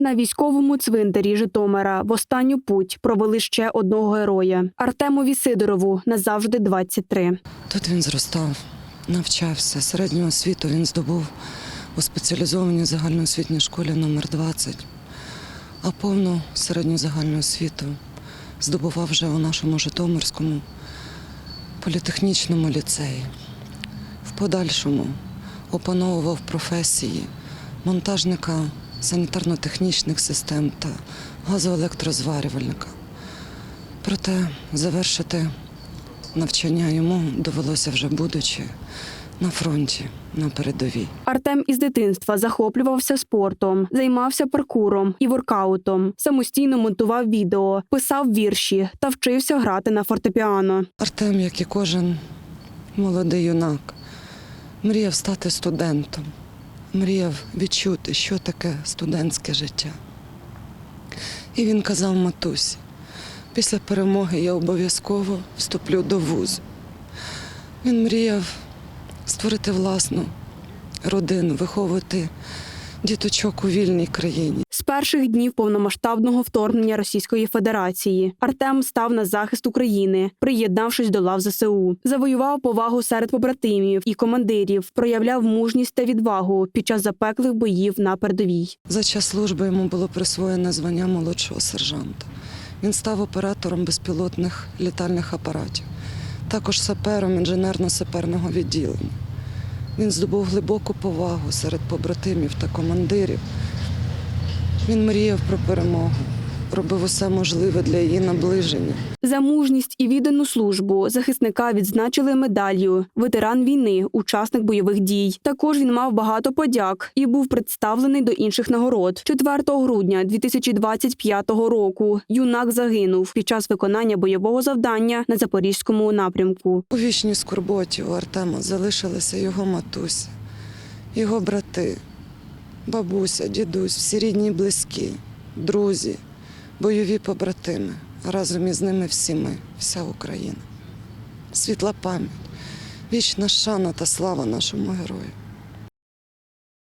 На військовому цвинтарі Житомира в останню путь провели ще одного героя Артемові Сидорову назавжди 23. Тут він зростав, навчався. Середню освіту він здобув у спеціалізованій загальноосвітній школі номер 20 а повну середню загальну освіту здобував вже у нашому Житомирському політехнічному ліцеї. Подальшому опановував професії монтажника санітарно-технічних систем та газоелектрозварювальника. Проте завершити навчання йому довелося вже будучи на фронті, на передовій. Артем із дитинства захоплювався спортом, займався паркуром і воркаутом, самостійно монтував відео, писав вірші та вчився грати на фортепіано. Артем, як і кожен молодий юнак, мріяв стати студентом, мріяв відчути, що таке студентське життя. І він казав матусі, після перемоги я обов'язково вступлю до вузу. Він мріяв створити власну родину, виховувати діточок у вільній країні. Перших днів повномасштабного вторгнення Російської Федерації Артем став на захист України, приєднавшись до лав ЗСУ. Завоював повагу серед побратимів і командирів, проявляв мужність та відвагу під час запеклих боїв на передовій. За час служби йому було присвоєне звання молодшого сержанта. Він став оператором безпілотних літальних апаратів, також сапером інженерно-саперного відділення. Він здобув глибоку повагу серед побратимів та командирів. Він мріяв про перемогу, робив усе можливе для її наближення. За мужність і віддану службу захисника відзначили медаллю ветеран війни, учасник бойових дій. Також він мав багато подяк і був представлений до інших нагород. 4 грудня 2025 року юнак загинув під час виконання бойового завдання на запорізькому напрямку. У вічній скорботі у Артема залишилися його матуся, його брати, бабуся, дідусь, всі рідні близькі, друзі, бойові побратими, разом із ними всі ми, вся Україна. Світла пам'ять, вічна шана та слава нашому герою.